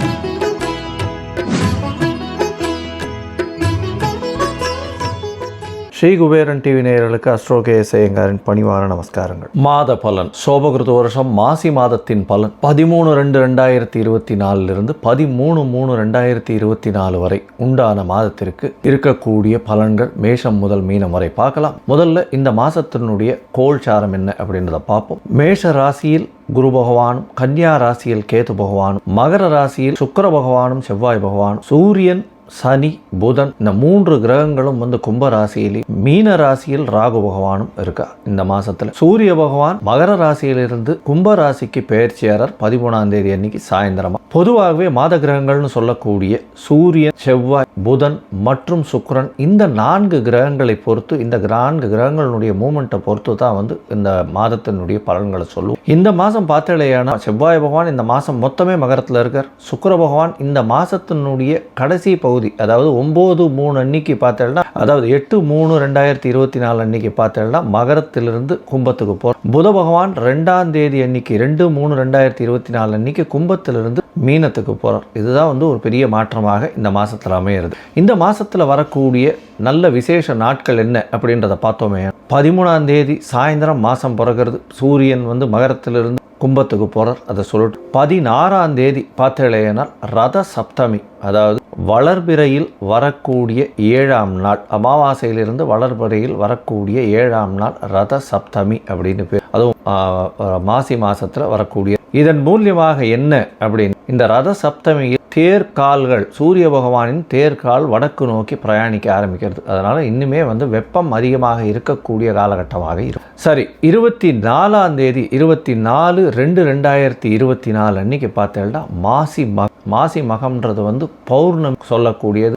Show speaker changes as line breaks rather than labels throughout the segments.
Thank you. Shri Kuberan TV நேயர்களுக்கு astro K சேயங்காரின் பணிவான நமஸ்காரங்கள். மாத பலன். சோபகிருத வருஷம் மாசி மாதத்தின் பலன். பதிமூணு ரெண்டு ரெண்டாயிரத்தி இருபத்தி நாலுலேருந்து பதிமூணு மூணு ரெண்டாயிரத்தி இருபத்தி நாலு வரை உண்டான மாதத்திற்கு இருக்கக்கூடிய பலன்கள் மேஷம் முதல் மீனம் வரை பார்க்கலாம். முதல்ல இந்த மாதத்தினுடைய கோல் சாரம் என்ன அப்படின்றத பார்ப்போம். மேஷ ராசியில் குரு பகவானும் கன்னியா ராசியில் கேது பகவானும் மகர ராசியில் சுக்கர பகவானும் செவ்வாய் பகவானும் சூரியன் சனி புதன் இந்த மூன்று கிரகங்களும் வந்து கும்ப ராசியிலே மீன ராசியில் ராகு பகவானும் இருக்கா? இந்த மாசத்துல சூரிய பகவான் மகர ராசியிலிருந்து கும்ப ராசிக்கு பெயர்ச்சியாளர் பதிமூணாம் தேதி அன்னைக்கு சாயந்தரமா. பொதுவாகவே மாத கிரகங்கள்னு சொல்லக்கூடிய சூரியன் செவ்வாய் புதன் மற்றும் சுக்கரன் இந்த நான்கு கிரகங்களை பொறுத்து இந்த நான்கு கிரகங்களுடைய மூமெண்ட்டை பொறுத்து தான் வந்து இந்த மாதத்தினுடைய பலன்களை சொல்லுவோம் இந்த மாதம் பார்த்தலையான செவ்வாய் பகவான் இந்த மாதம் மொத்தமே மகரத்தில் இருக்கார். சுக்கர பகவான் இந்த மாதத்தினுடைய கடைசி பகுதி அதாவது ஒம்பது மூணு அன்னைக்கு பார்த்தேன்னா அதாவது எட்டு மூணு ரெண்டாயிரத்தி இருபத்தி நாலு அன்னைக்கு பார்த்தேன்னா மகரத்திலிருந்து கும்பத்துக்கு போகிறோம் புத பகவான் ரெண்டாம் தேதி அன்னைக்கு ரெண்டு மூணு ரெண்டாயிரத்தி இருபத்தி நாலு அன்னைக்கு கும்பத்திலிருந்து மீனத்துக்கு போகிறார் இதுதான் வந்து ஒரு பெரிய மாற்றமாக இந்த மாதத்தில் அமையிறது. இந்த மாதத்தில் வரக்கூடிய நல்ல விசேஷ நாட்கள் என்ன அப்படின்றத பார்த்தோமே. பதிமூணாம் தேதி சாயந்தரம் மாதம் பிறகுறது. சூரியன் வந்து மகரத்திலிருந்து கும்பத்துக்கு போகிறார் அதை சொல்லிட்டு பதினாறாம் தேதி பார்த்தேனால் ரத சப்தமி. அதாவது வளர்பிறையில் வரக்கூடிய ஏழாம் நாள். அமாவாசையிலிருந்து வளர்பிறையில் வரக்கூடிய ஏழாம் நாள் ரத சப்தமி அப்படின்னு பேர். அதுவும் மாசி மாசத்துல வரக்கூடிய இதன் மூலியமாக என்ன அப்படின்னு? இந்த ரத சப்தமியில் தேர்கால்கள் சூரிய பகவானின் தேர்கால் வடக்கு நோக்கி பிரயாணிக்க ஆரம்பிக்கிறது. அதனால இன்னுமே வந்து வெப்பம் அதிகமாக இருக்கக்கூடிய காலகட்டமாக இருக்கும். சரி இருபத்தி நாலாம் தேதி இருபத்தி நாலு ரெண்டு ரெண்டாயிரத்தி இருபத்தி நாலு அன்னைக்கு பார்த்தேன்னா மாசி மக மாசி மகம்ன்றது வந்து பௌர்ணமி சொல்லக்கூடியது.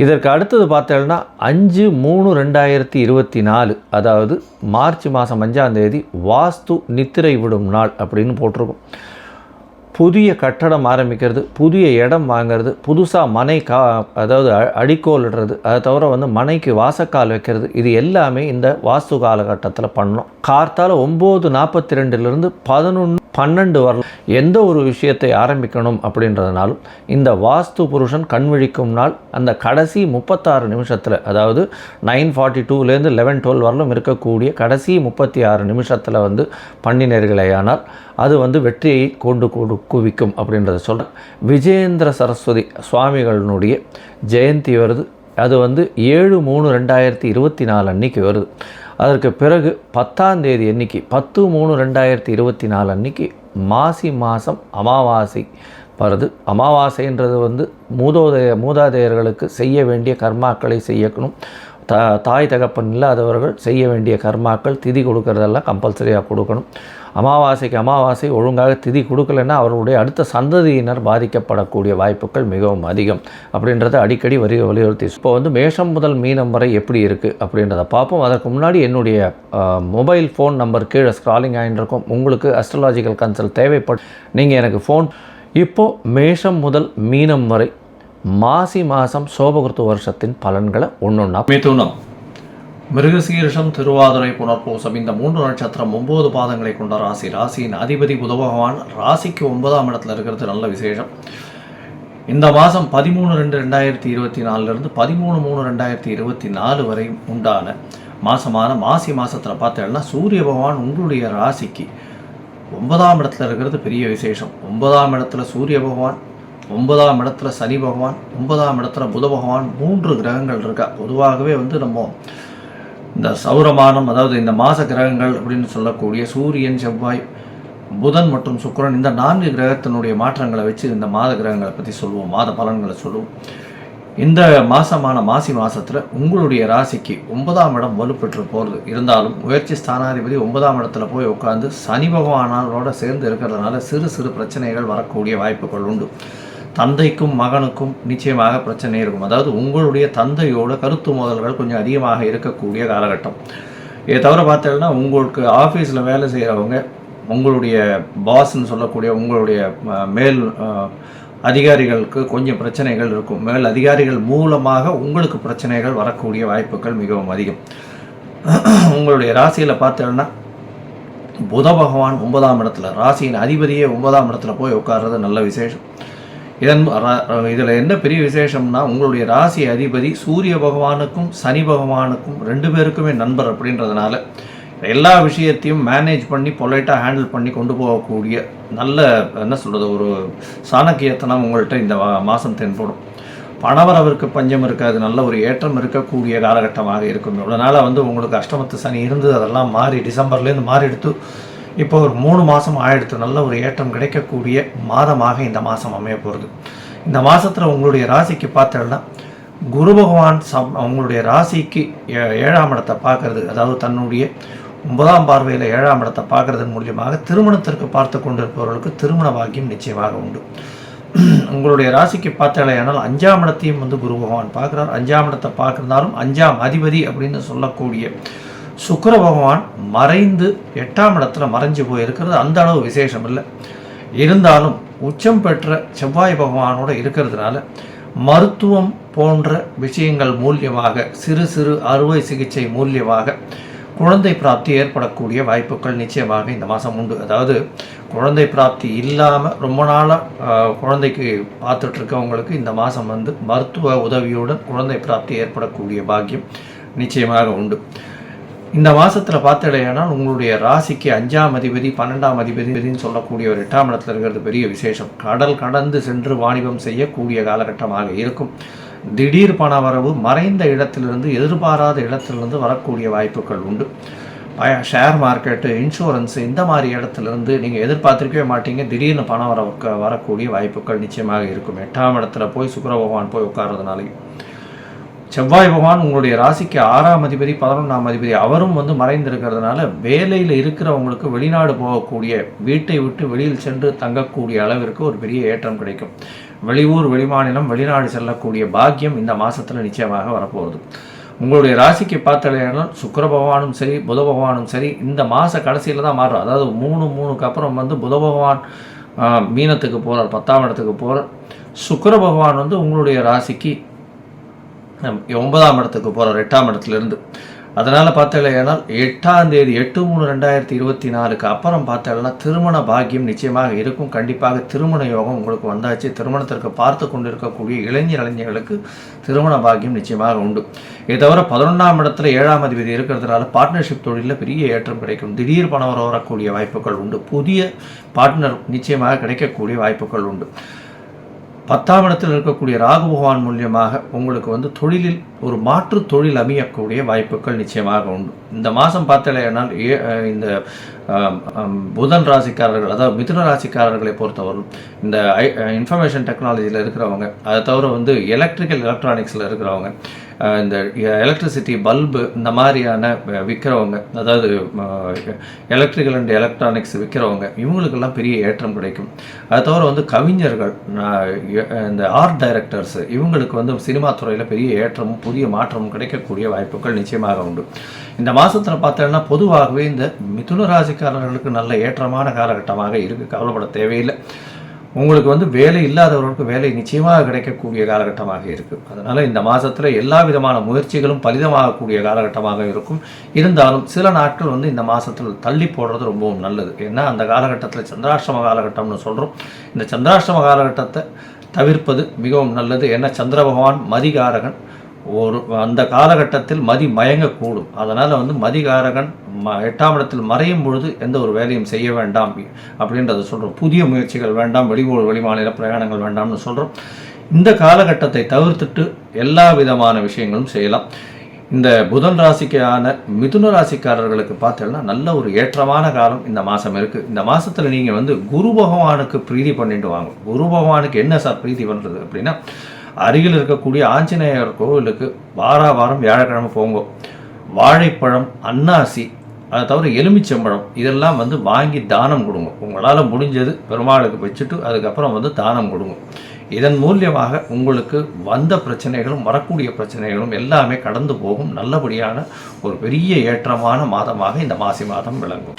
இதற்கு அடுத்தது பார்த்தோம்னா அஞ்சு மூணு ரெண்டாயிரத்தி இருபத்தி நாலு அதாவது மார்ச் மாதம் அஞ்சாம் தேதி வாஸ்து நித்திரை விடும் நாள் அப்படின்னு போட்டிருக்கோம். புதிய கட்டடம் ஆரம்பிக்கிறது புதிய இடம் வாங்குறது புதுசாக மனை கா அதாவது அ- அடிக்கோல் அதை தவிர வந்து மனைக்கு வாசக்கால் வைக்கிறது இது எல்லாமே இந்த வாஸ்து காலகட்டத்தில் பண்ணணும். கார்த்தால் ஒம்பது நாற்பத்தி ரெண்டுலேருந்து பதினொன்று பன்னெண்டு வரலாம் எந்த ஒரு விஷயத்தை ஆரம்பிக்கணும் அப்படின்றதுனாலும் இந்த வாஸ்து புருஷன் கண் விழிக்கும் நாள் அந்த கடைசி முப்பத்தாறு நிமிஷத்தில் அதாவது நைன் ஃபார்ட்டி டூலேருந்து லெவன் டுவெல் வரலும் இருக்கக்கூடிய கடைசி முப்பத்தி ஆறு நிமிஷத்தில் வந்து பண்ணினர்களேயானால் அது வந்து வெற்றியை கொண்டு கொடு குவிக்கும் அப்படின்றத சொல்கிறேன் விஜயேந்திர சரஸ்வதி சுவாமிகளினுடைய ஜெயந்தி வருது. அது வந்து ஏழு மூணு ரெண்டாயிரத்தி இருபத்தி நாலு அன்னைக்கு வருது. அதற்கு பிறகு பத்தாம் தேதி அன்னைக்கு பத்து மூணு ரெண்டாயிரத்தி இருபத்தி நாலு அன்னைக்கு மாசி மாதம் அமாவாசை வருது. அமாவாசைன்றது வந்து மூதோதய மூதாதையர்களுக்கு செய்ய வேண்டிய கர்மாக்களை செய்யணும் தா தாய் தகப்பன் இல்லாதவர்கள் செய்ய வேண்டிய கர்மாக்கள் திதி கொடுக்கறதெல்லாம் கம்பல்சரியாக கொடுக்கணும். அமாவாசைக்கு அமாவாசை ஒழுங்காக திதி கொடுக்கலன்னா அவர்களுடைய அடுத்த சந்ததியினர் பாதிக்கப்படக்கூடிய வாய்ப்புகள் மிகவும் அதிகம். அப்படின்றத அடிக்கடி வரி வலியுறுத்தி. இப்போ வந்து மேஷம் முதல் மீனம் வரை எப்படி இருக்குது அப்படின்றத பார்ப்போம். அதற்கு முன்னாடி என்னுடைய மொபைல் ஃபோன் நம்பர் கீழே ஸ்க்ராலிங் ஆகிட்டு உங்களுக்கு அஸ்ட்ராலாஜிக்கல் கன்சல்ட் தேவைப்படும் நீங்கள் எனக்கு ஃபோன் இப்போது மேஷம் முதல் மீனம் வரை மாசி மாதம் சோபகிருத்து வருஷத்தின் பலன்களை ஒன்றொன்னா மிதுனம் மிருகசீரிஷம் திருவாதிரை புனர்பூசம் இந்த மூன்று நட்சத்திரம் ஒன்பது பாதங்களை கொண்ட ராசி. ராசியின் அதிபதி புத பகவான் ராசிக்கு ஒன்பதாம் இடத்துல இருக்கிறது நல்ல விசேஷம். இந்த மாதம் பதிமூணு ரெண்டு ரெண்டாயிரத்தி இருபத்தி நாலுலேருந்து பதிமூணு மூணு ரெண்டாயிரத்தி இருபத்தி நாலு வரை உண்டான மாதமான மாசி மாதத்தில் பார்த்தேன்னா சூரிய பகவான் உங்களுடைய ராசிக்கு ஒன்பதாம் இடத்துல இருக்கிறது பெரிய விசேஷம். ஒன்பதாம் இடத்துல சூரிய பகவான் ஒன்பதாம் இடத்துல சனி பகவான் ஒன்பதாம் இடத்துல புத பகவான் மூன்று கிரகங்கள் இருக்கா? பொதுவாகவே வந்து நம்ம இந்த சௌரமானம் அதாவது இந்த மாச கிரகங்கள் அப்படின்னு சொல்லக்கூடிய சூரியன் செவ்வாய் புதன் மற்றும் சுக்கிரன் இந்த நான்கு கிரகத்தினுடைய மாற்றங்களை வச்சு இந்த மாத கிரகங்களை பற்றி சொல்லுவோம் மாத பலன்களை சொல்லுவோம். இந்த மாதமான மாசி மாதத்தில் உங்களுடைய ராசிக்கு ஒன்பதாம் இடம் வலுப்பெற்று போகிறது இருந்தாலும் முயற்சி ஸ்தானாதிபதி ஒன்பதாம் இடத்துல போய் உட்காந்து சனி பகவானோட சேர்ந்து இருக்கிறதுனால சிறு சிறு பிரச்சனைகள் வரக்கூடிய வாய்ப்புகள் உண்டு. தந்தைக்கும் மகனுக்கும் நிச்சயமாக பிரச்சனை இருக்கும். அதாவது உங்களுடைய தந்தையோட கருத்து மோதல்கள் கொஞ்சம் அதிகமாக இருக்கக்கூடிய காலகட்டம். இதை தவிர பார்த்தீங்கன்னா உங்களுக்கு ஆஃபீஸில் வேலை செய்கிறவங்க உங்களுடைய பாஸ்ன்னு சொல்லக்கூடிய உங்களுடைய மேல் அதிகாரிகளுக்கு கொஞ்சம் பிரச்சனைகள் இருக்கும். மேல் அதிகாரிகள் மூலமாக உங்களுக்கு பிரச்சனைகள் வரக்கூடிய வாய்ப்புகள் மிகவும் அதிகம். உங்களுடைய ராசியில் பார்த்தீங்கன்னா புத பகவான் ஒன்பதாம் இடத்துல ராசியின் அதிபதியே ஒன்பதாம் இடத்துல போய் உட்கார்றது நல்ல விசேஷம். இதன் இதில் என்ன பெரிய விசேஷம்னா உங்களுடைய ராசி அதிபதி சூரிய பகவானுக்கும் சனி பகவானுக்கும் ரெண்டு பேருக்குமே நண்பர் அப்படின்றதுனால எல்லா விஷயத்தையும் மேனேஜ் பண்ணி பொலைட்டாக ஹேண்டில் பண்ணி கொண்டு போகக்கூடிய நல்ல என்ன சொல்கிறது ஒரு சாணக்கியத்தனம் உங்கள்கிட்ட இந்த மாதம் தென்படும். பணவரவிற்கு பஞ்சம் இருக்காது நல்ல ஒரு ஏற்றம் இருக்கக்கூடிய காலகட்டமாக இருக்கும். இவ்வளோ நாளாக வந்து உங்களுக்கு அஷ்டமத்து சனி இருந்து அதெல்லாம் மாறி டிசம்பர்லேருந்து மாறி எடுத்து இப்போ ஒரு மூணு மாதம் ஆயிடுத்து. நல்ல ஒரு ஏற்றம் கிடைக்கக்கூடிய மாதமாக இந்த மாதம் அமைய போகிறது இந்த மாதத்தில் உங்களுடைய ராசிக்கு பார்த்தோம்னா குரு பகவான் சம் அவங்களுடைய ராசிக்கு ஏ- ஏழாம் இடத்தை பார்க்கறது அதாவது தன்னுடைய ஒன்பதாம் பார்வையில் ஏழாம் இடத்தை பார்க்கறதன் மூலியமாக திருமணத்திற்கு பார்த்து கொண்டிருப்பவர்களுக்கு திருமண பாக்கியம் நிச்சயமாக உண்டு. உங்களுடைய ராசிக்கு பார்த்தாலேயானால் அஞ்சாம் இடத்தையும் வந்து குரு பகவான் பார்க்குறார். அஞ்சாம் இடத்தை பார்க்குறதாலும் அஞ்சாம் அதிபதி அப்படின்னு சொல்லக்கூடிய சுக்கர பகவான் மறைந்து எட்டாம் இடத்துல மறைஞ்சு போயிருக்கிறது. அந்த அளவு விசேஷம் இல்லை. இருந்தாலும் உச்சம் பெற்ற செவ்வாய் பகவானோட இருக்கிறதுனால மருத்துவம் போன்ற விஷயங்கள் மூலியமாக சிறு சிறு அறுவை சிகிச்சை மூலியமாக குழந்தை பிராப்தி ஏற்படக்கூடிய வாய்ப்புகள் நிச்சயமாக இந்த மாதம் உண்டு. அதாவது குழந்தை பிராப்தி இல்லாமல் ரொம்ப நாளாக குழந்தைக்கு பார்த்துட்ருக்கவங்களுக்கு இந்த மாதம் வந்து மருத்துவ உதவியுடன் குழந்தை பிராப்தி ஏற்படக்கூடிய பாக்கியம் நிச்சயமாக உண்டு. இந்த மாதத்தில் பார்த்துடையானால் உங்களுடைய ராசிக்கு அஞ்சாம் அதிபதி பன்னெண்டாம் அதிபதின்னு சொல்லக்கூடிய ஒரு எட்டாம் இடத்துல இருக்கிறது பெரிய விசேஷம். கடல் கடந்து சென்று வாணிபம் செய்யக்கூடிய காலகட்டமாக இருக்கும். திடீர் பண வரவு மறைந்த இடத்திலிருந்து எதிர்பாராத இடத்திலிருந்து வரக்கூடிய வாய்ப்புகள் உண்டு. ஷேர் மார்க்கெட்டு இன்சூரன்ஸ் இந்த மாதிரி இடத்துலேருந்து நீங்கள் எதிர்பார்த்திருக்கவே மாட்டீங்க. திடீர்னு பணம் வர வரக்கூடிய வாய்ப்புகள் நிச்சயமாக இருக்கும். எட்டாம் இடத்துல போய் சுக்கர பகவான் போய் உட்கார்றதுனாலையும். செவ்வாய் பகவான் உங்களுடைய ராசிக்கு ஆறாம் அதிபதி பதினொன்றாம் அதிபதி அவரும் வந்து மறைந்திருக்கிறதுனால வேலையில் இருக்கிறவங்களுக்கு வெளிநாடு போகக்கூடிய வீட்டை விட்டு வெளியில் சென்று தங்கக்கூடிய அளவிற்கு ஒரு பெரிய ஏற்றம் கிடைக்கும். வெளியூர் வெளிமாநிலம் வெளிநாடு செல்லக்கூடிய பாக்கியம் இந்த மாதத்தில் நிச்சயமாக வரப்போகுது. உங்களுடைய ராசிக்கு பார்த்தலையானால் சுக்கர பகவானும் சரி புத பகவானும் சரி இந்த மாத கடைசியில் தான் மாறும் அதாவது மூணு மூணுக்கு அப்புறம் வந்து புத பகவான் மீனத்துக்கு போகிறார் பத்தாம் இடத்துக்கு போகிறார் சுக்கர பகவான் வந்து உங்களுடைய ராசிக்கு ஒன்பதாம் இடத்துக்கு போகிறார் எட்டாம் இடத்துலேருந்து. அதனால் பார்த்தீங்கன்னா எட்டாம் தேதி எட்டு மூணு ரெண்டாயிரத்தி இருபத்தி நாலுக்கு அப்புறம் பார்த்தீங்கன்னா திருமண பாக்கியம் நிச்சயமாக இருக்கும். கண்டிப்பாக திருமண யோகம் உங்களுக்கு வந்தாச்சு. திருமணத்திற்கு பார்த்து கொண்டிருக்கக்கூடிய இளைஞர் இளைஞர்களுக்கு திருமண பாக்கியம் நிச்சயமாக உண்டு. இதை தவிர பதினொன்றாம் இடத்துல ஏழாம் அதிபதி இருக்கிறதுனால பார்ட்னர்ஷிப் தொழிலில் பெரிய ஏற்றம் கிடைக்கும். திடீர் பணம் வரக்கூடிய வாய்ப்புகள் உண்டு. புதிய பார்ட்னர் நிச்சயமாக கிடைக்கக்கூடிய வாய்ப்புகள் உண்டு. பத்தாம் இடத்தில் இருக்கக்கூடிய ராகு பகவான் மூலியமாக உங்களுக்கு வந்து தொழிலில் ஒரு மாற்று தொழில் அமையக்கூடிய வாய்ப்புகள் நிச்சயமாக உண்டு. இந்த மாதம் பார்த்தலையானால் ஏ இந்த புதன் ராசிக்காரர்கள் அதாவது மிதுன ராசிக்காரர்களை பொறுத்தவரும் இந்த ஐ இன்ஃபர்மேஷன் டெக்னாலஜியில் இருக்கிறவங்க அதை தவிர வந்து எலக்ட்ரிக்கல் எலக்ட்ரானிக்ஸில் இருக்கிறவங்க இந்த எலக்ட்ரிசிட்டி பல்பு இந்த மாதிரியான விற்கிறவங்க அதாவது எலக்ட்ரிக்கல் அண்ட் எலக்ட்ரானிக்ஸ் விற்கிறவங்க இவங்களுக்கெல்லாம் பெரிய ஏற்றம் கிடைக்கும். அதை தவிர வந்து கவிஞர்கள் இந்த ஆர்ட் டைரக்டர்ஸ் இவங்களுக்கு வந்து சினிமா துறையில் பெரிய ஏற்றமும் புதிய மாற்றமும் கிடைக்கக்கூடிய வாய்ப்புகள் நிச்சயமாக உண்டு. இந்த மாதத்தில் பார்த்தோன்னா பொதுவாகவே இந்த மிதுன ராசிக்காரர்களுக்கு நல்ல ஏற்றமான காலகட்டமாக இருக்குது கவலைப்பட தேவையில்லை. உங்களுக்கு வந்து வேலை இல்லாதவர்களுக்கு வேலை நிச்சயமாக கிடைக்கக்கூடிய காலகட்டமாக இருக்குது அதனால் இந்த மாதத்தில் எல்லா விதமான முயற்சிகளும் பலிதமாகக்கூடிய காலகட்டமாக இருக்கும். இருந்தாலும் சில நாட்கள் வந்து இந்த மாதத்தில் தள்ளி போடுறது ரொம்பவும் நல்லது. ஏன்னா அந்த காலகட்டத்தில் சந்திராஷ்டம காலகட்டம்னு சொல்கிறோம் இந்த சந்திராஷ்டம காலகட்டத்தை தவிர்ப்பது மிகவும் நல்லது. ஏன்னா சந்திர பகவான் மதிகாரகன். ஒரு அந்த காலகட்டத்தில் மதி மயங்கக்கூடும். அதனால் வந்து மதிகாரகன் ம எட்டாம் இடத்தில் மறையும் பொழுது எந்த ஒரு வேலையும் செய்ய வேண்டாம் அப்படின்றத சொல்கிறோம் புதிய முயற்சிகள் வேண்டாம் வெளியூர் வெளிமாநில பிரயாணங்கள் வேண்டாம்னு சொல்கிறோம் இந்த காலகட்டத்தை தவிர்த்துட்டு எல்லா விதமான விஷயங்களும் செய்யலாம். இந்த புதன் ராசிக்கான மிதுன ராசிக்காரர்களுக்கு பார்த்தீங்கன்னா நல்ல ஒரு ஏற்றமான காலம் இந்த மாதம் இருக்குது இந்த மாதத்தில் நீங்கள் வந்து குரு பகவானுக்கு பிரீதி பண்ணிட்டு வாங்க. குரு பகவானுக்கு என்ன சார் பிரீதி பண்ணுறது அப்படின்னா அருகில் இருக்கக்கூடிய ஆஞ்சநேயர் கோவிலுக்கு வார வாரம் வியாழக்கிழமை போங்க. வாழைப்பழம் அன்னாசி அதை தவிர எலுமிச்சம்பழம் இதெல்லாம் வந்து வாங்கி தானம் கொடுங்க. உங்களால் முடிஞ்சது பெருமாளுக்கு வச்சுட்டு அதுக்கப்புறம் வந்து தானம் கொடுங்க. இதன் மூலியமாக உங்களுக்கு வந்த பிரச்சனைகளும் வரக்கூடிய பிரச்சனைகளும் எல்லாமே கடந்து போகும். நல்லபடியான ஒரு பெரிய ஏற்றமான மாதமாக இந்த மாசி மாதம் விளங்கும்.